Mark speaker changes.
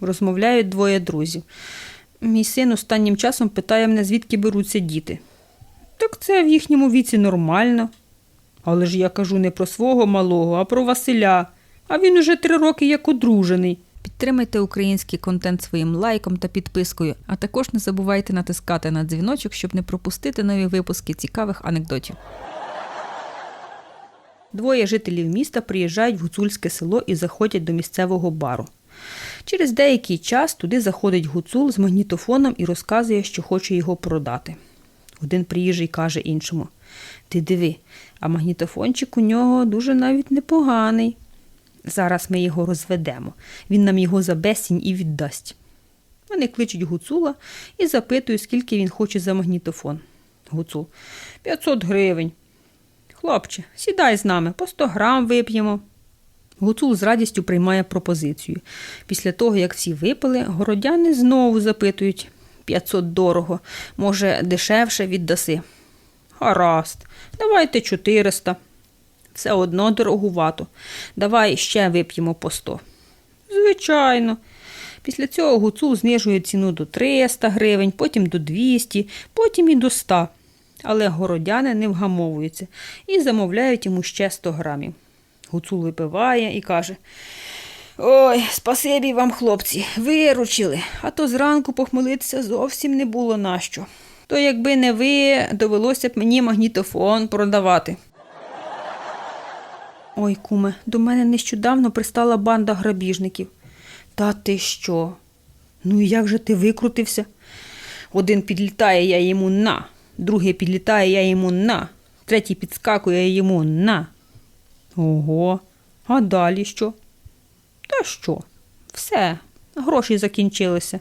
Speaker 1: Розмовляють двоє друзів. Мій син останнім часом питає мене, звідки беруться діти. Так це в їхньому віці нормально. Але ж я кажу не про свого малого, а про Василя. А він уже три роки як одружений. Підтримайте український контент своїм лайком та підпискою, а також не забувайте натискати на дзвіночок, щоб не пропустити нові випуски цікавих анекдотів. Двоє жителів міста приїжджають в гуцульське село і заходять до місцевого бару. Через деякий час туди заходить гуцул з магнітофоном і розказує, що хоче його продати. Один приїжджий каже іншому: Ти диви, а магнітофончик у нього дуже навіть непоганий. Зараз ми його розведемо. Він нам його за безцінь і віддасть. Вони кличуть гуцула і запитують, скільки він хоче за магнітофон. Гуцул 500 гривень. Хлопче, сідай з нами, по 100 грам вип'ємо. Гуцул з радістю приймає пропозицію. Після того, як всі випили, городяни знову запитують 500 дорого, може, дешевше віддаси. Гаразд, давайте 400. Все одно дорогувато. Давай ще вип'ємо по 100. Звичайно. Після цього гуцул знижує ціну до 300 гривень, потім до 200, потім і до 100. Але городяни не вгамовуються і замовляють йому ще 100 грамів. Гуцул випиває і каже: Ой, спасибі вам, хлопці, виручили, а то зранку похмелитися зовсім не було нащо. То якби не ви, довелося б мені магнітофон продавати. Ой, куме, до мене нещодавно пристала банда грабіжників. Та ти що? Ну і як же ти викрутився? Один підлітає, я йому на, другий підлітає, я йому на, третій підскакує йому на. Ого, а далі що? Та що? Все, гроші закінчилися.